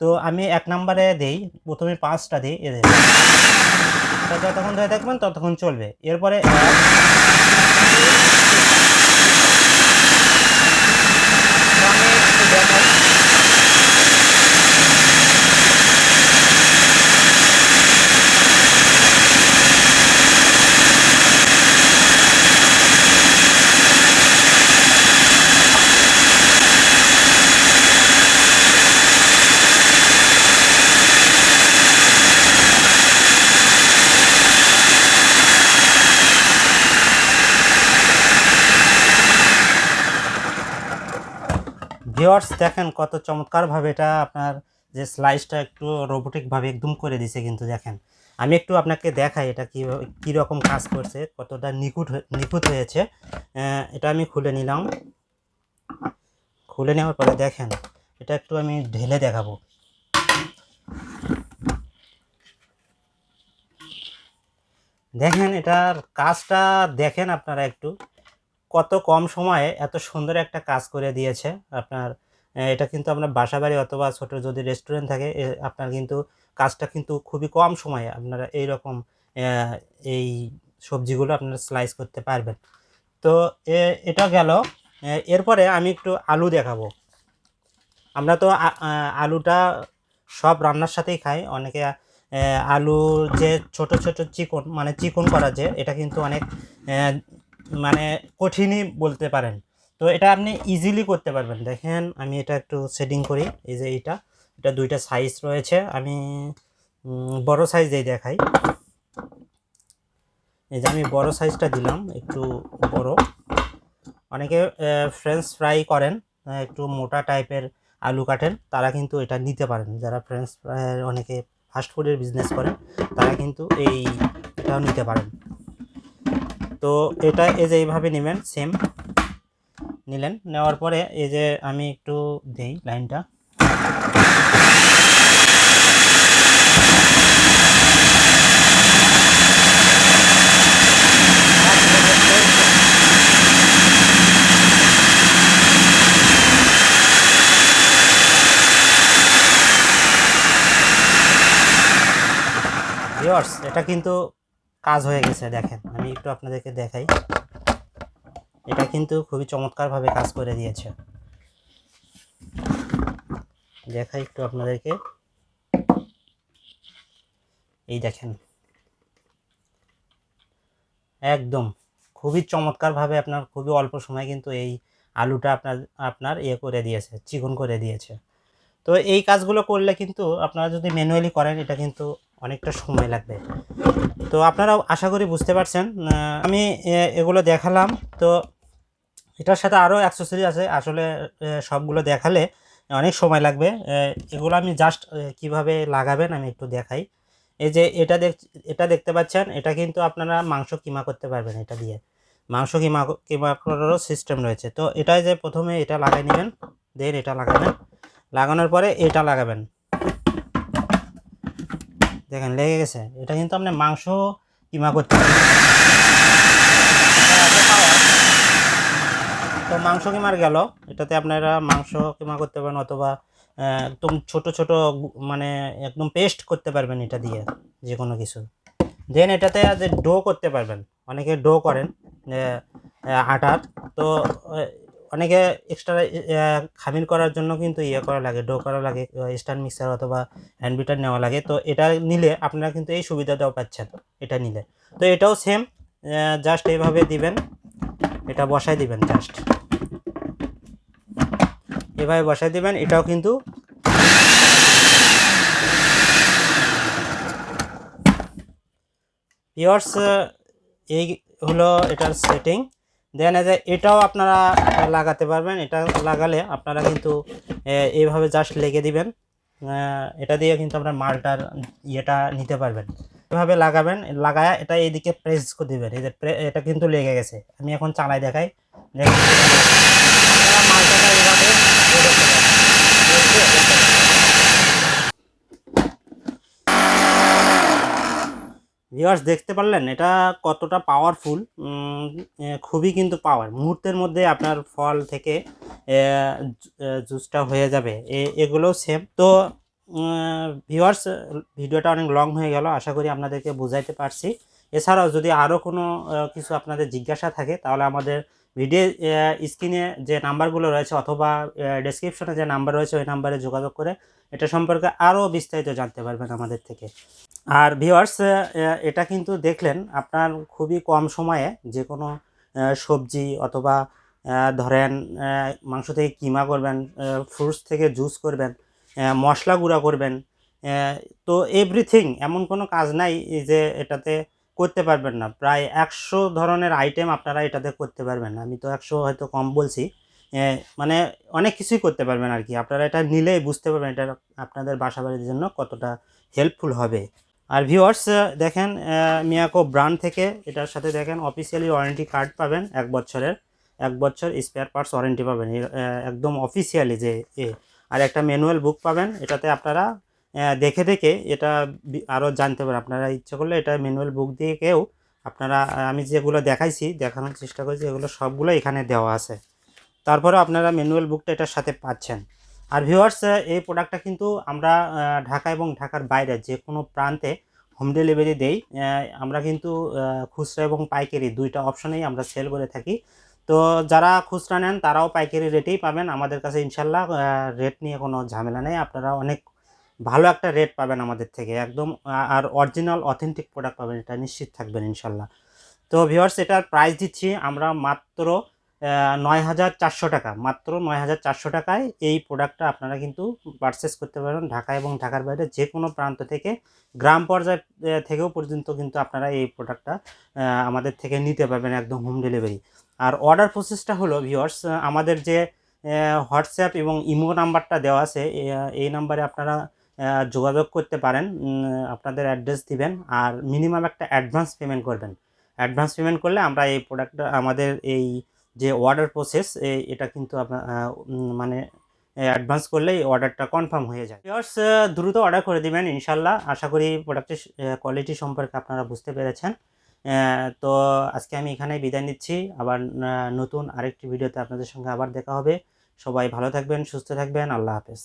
তো আমি এক নম্বরে দিই, প্রথমে পাঁচটা দিই এদের। যতক্ষণ ধরে থাকবেন ততক্ষণ চলবে এরপরে এক, তো আমি একটু দেখাই। ভিওয়ার্স দেখেন কত চমৎকারভাবে এটা আপনার যে স্লাইসটা একটু রোবোটিকভাবে একদম করে দিছে কিন্তু দেখেন। আমি একটু আপনাকে দেখাই এটা কী কীরকম কাজ করছে, কতটা নিখুঁত নিখুঁত হয়েছে। এটা আমি খুলে নিলাম। খুলে নেওয়ার পরে দেখেন, এটা একটু আমি ঢেলে দেখাবো। দেখেন এটার কাজটা দেখেন আপনারা একটু। কত কম সময়ে এত সুন্দর একটা কাজ করে দিয়েছে আপনার এটা কিন্তু আপনার বাসা বাড়ি অথবা ছোটো যদি রেস্টুরেন্ট থাকে আপনার কিন্তু কাজটা কিন্তু খুবই কম সময়ে আপনারা এই রকম এই সবজিগুলো আপনারা স্লাইস করতে পারবেন। তো এটা গেল। এরপরে আমি একটু আলু দেখাবো। আমরা তো আলুটা সব রান্নার সাথেই খাই। অনেকে আলু যে ছোট ছোট চিকন মানে চিকন করা যে, এটা কিন্তু অনেক মানে কঠিনই বলতে পারেন। তো এটা আপনি ইজিলি করতে পারবেন। দেখেন, আমি এটা একটু সেটিং করি। এই যে এইটা, এটা দুইটা সাইজ রয়েছে। আমি বড় সাইজেই দেখাই। এই যে আমি বড় সাইজটা দিলাম, একটু বড়। অনেকে ফ্রেঞ্চ ফ্রাই করেন একটু মোটা টাইপের আলু কাটেন, তারা কিন্তু এটা নিতে পারেন। যারা ফ্রেঞ্চ ফ্রাই অনেকে ফাস্ট ফুডের বিজনেস করেন, তারা কিন্তু এই এটাও নিতে পারেন। তো এটা এই যে এইভাবে নেবেন সেম নিলেন। নেওয়ার পরে এই যে আমি একটু দেই লাইনটা। ভিউয়ার্স এটা কিন্তু কাজ হয়ে গেছে, দেখেন। আমি একটু আপনাদেরকে দেখাই। এটা কিন্তু খুবই চমৎকারভাবে কাজ করে দিয়েছে। দেখাই একটু আপনাদেরকে। এই দেখেন। একদম। খুবই চমৎকারভাবে আপনার খুবই অল্প সময় কিন্তু এই আলুটা আপনার আপনার ইয়ে করে দিয়েছে, চিকন করে দিয়েছে। তো এই কাজগুলো করলে কিন্তু আপনারা যদি ম্যানুয়ালি করেন, এটা কিন্তু অনেকটা সময় লাগবে। তো আপনারা আশা করি বুঝতে পারছেন আমি এগুলো দেখালাম। তো এটার সাথে আরও অ্যাক্সেসরি আছে। আসলে সবগুলো দেখালে অনেক সময় লাগবে। এগুলো আমি জাস্ট কীভাবে লাগাবেন আমি একটু দেখাই। এই যে এটা দেখ, এটা দেখতে পাচ্ছেন, এটা কিন্তু আপনারা মাংস কিমা করতে পারবেন এটা দিয়ে। মাংস কিমা কিমা করারও সিস্টেম রয়েছে। তো এটাই যে প্রথমে এটা লাগাই নেবেন, দেন এটা লাগাবেন। লাগানোর পরে এটা লাগাবেন। দেখেন লেগে গেছে। এটা কিন্তু আপনি মাংস কিমা করতে। তো মাংস কিমার গেল? এটাতে আপনারা মাংস কিমা করতে পারেন অথবা একদম ছোট ছোট মানে একদম পেস্ট করতে পারবেন এটা দিয়ে যে কোনো কিছু। দেন এটাতে যে ডো করতে পারবেন, অনেকে ডো করেন আটার। তো অনেকে এক্সট্রা খামির করার জন্য কিন্তু ইয়ে করা লাগে ডো করা লাগে স্ট্যান্ড মিক্সার অথবা হ্যান্ড বিটার নেওয়া লাগে। তো এটা নিলে আপনারা কিন্তু এই সুবিধাটাও পাচ্ছেন, এটা নিলে। তো এটাও সেম জাস্ট এইভাবে দিবেন, এটা বসাই দিবেন জাস্ট এভাবে বসাই দিবেন, এটাও কিন্তু পিওর্স এই হলো এটার সেটিং দেন যে এটাও আপনারা লাগাতে পারবেন। এটা লাগালে আপনারা কিন্তু এইভাবে জাস্ট লেগে দিবেন। এটা দিয়ে কিন্তু আপনার মালটার ইয়েটা নিতে পারবেন। এভাবে লাগাবেন, লাগায় এটা এইদিকে প্রেস করে দিবেন। এই যে এটা কিন্তু লেগে গেছে। আমি এখন চালাই দেখাই। দেখেন আপনারা মালটাটা এইভাবে বের করতে পারবেন। বের করে করতে পারবেন। ভিউয়ার্স দেখতে পারলেন, এটা কতটা পাওয়ারফুল খুবই কিন্তু পাওয়ার মুহূর্তের মধ্যে আপনার ফল থেকে জুসটা হয়ে যাবে। এগুলোও সেম তো ভিওয়ার্স ভিডিওটা অনেক লং হয়ে গেল, আশা করি আপনাদেরকে বুঝাইতে পারছি। এছাড়াও যদি আরও কোনো কিছু আপনাদের জিজ্ঞাসা থাকে, তাহলে আমাদের ভিডিও স্ক্রিনে যে নাম্বারগুলো রয়েছে, অথবা ডেসক্রিপশনে যে নাম্বার রয়েছে, ওই নাম্বারে যোগাযোগ করে, এটা সম্পর্কে আরও বিস্তারিত জানতে পারবেন আমাদের থেকে। আর ভিওয়ার্স এটা কিন্তু দেখলেন, আপনার খুবই কম সময়ে যে কোনো সবজি অথবা ধরেন মাংস থেকে কিমা করবেন ফ্রুটস থেকে জুস করবেন মশলা গুঁড়া করবেন তো এভরিথিং এমন কোনো কাজ নাই যে এটাতে করতে পারবেন না। প্রায় একশো ধরনের আইটেম আপনারা এটাতে করতে পারবেন আমি তো একশো হয়তো কম বলছি মানে অনেক কিছুই করতে পারবেন আর কি। আপনারা এটা নিলেই বুঝতে পারবেন এটা আপনাদের বাসা বাড়ির জন্য কতটা হেল্পফুল হবে। আর ভিউয়ার্স দেখেন মিয়াকো ব্র্যান্ড থেকে এটার সাথে দেখেন অফিসিয়ালি ওয়ারেন্টি কার্ড পাবেন, এক বছরের, এক বছর স্পেয়ার পার্টস ওয়ারেন্টি পাবেন। একদম অফিসিয়ালি যে এ। আর একটা ম্যানুয়াল বুক পাবেন, এটাতে আপনারা দেখে দেখে এটা আরও জানতে পারেন আপনারা ইচ্ছে করলে এটা ম্যানুয়াল বুক দিয়ে কেউ আপনারা আমি যেগুলো দেখাইছি, দেখানোর চেষ্টা করছি, এগুলো সবগুলো এখানে দেওয়া আছে। তারপরে আপনারা ম্যানুয়াল বুকটা এটার সাথে পাচ্ছেন। আর ভিউয়ার্স এই প্রোডাক্টটা কিন্তু আমরা ঢাকা এবং ঢাকার বাইরে যে কোনো প্রান্তে হোম ডেলিভারি দেই। আমরা কিন্তু খুচরা এবং পাইকারি দুইটা অপশনেই আমরা সেল করে থাকি। তো যারা খুচরা নেন, তারাও পাইকারি রেটেই পাবেন। আমাদের কাছে ইনশাল্লাহ রেট নিয়ে কোনো ঝামেলা নেই। আপনারা অনেক ভালো একটা রেট পাবেন আমাদের থেকে। একদম আর অরিজিনাল অথেন্টিক প্রোডাক্ট পাবেন। এটা নিশ্চিত থাকবেন ইনশাল্লাহ তো ভিউয়ার্স এটার প্রাইস দিচ্ছি আমরা মাত্র নয় হাজার চারশো টাকা। মাত্র নয় হাজার চারশো টাকায় এই প্রোডাক্টটা আপনারা কিন্তু পারচেস করতে পারবেন ঢাকা এবং ঢাকার বাইরে যে কোনো প্রান্ত থেকে, গ্রাম পর্যায় থেকেও পর্যন্ত কিন্তু আপনারা এই প্রোডাক্টটা আমাদের থেকে নিতে পারবেন একদম হোম ডেলিভারি আর অর্ডার প্রসেসটা হলো ভিউয়ার্স আমাদের যে হোয়াটসঅ্যাপ এবং ইমো নাম্বারটা দেওয়া আছে এই নাম্বারে আপনারা যোগাযোগ করতে পারেন আপনাদের অ্যাড্রেস দিবেন আর মিনিমাম একটা অ্যাডভান্স পেমেন্ট করবেন। অ্যাডভান্স পেমেন্ট করলে আমরা এই প্রোডাক্টটা আমাদের এই যে অর্ডার প্রসেস এটা কিন্তু আপনার মানে অ্যাডভান্স করলে এই অর্ডারটা কনফার্ম হয়ে যায়। ইয়ার্স দ্রুত অর্ডার করে দেবেন ইনশাল্লাহ আশা করি প্রোডাক্টের কোয়ালিটি সম্পর্কে আপনারা বুঝতে পেরেছেন। তো আজকে আমি এখানেই বিদায় নিচ্ছি। আবার নতুন আরেকটি ভিডিওতে আপনাদের সঙ্গে আবার দেখা হবে। সবাই ভালো থাকবেন, সুস্থ থাকবেন। আল্লাহ হাফেজ।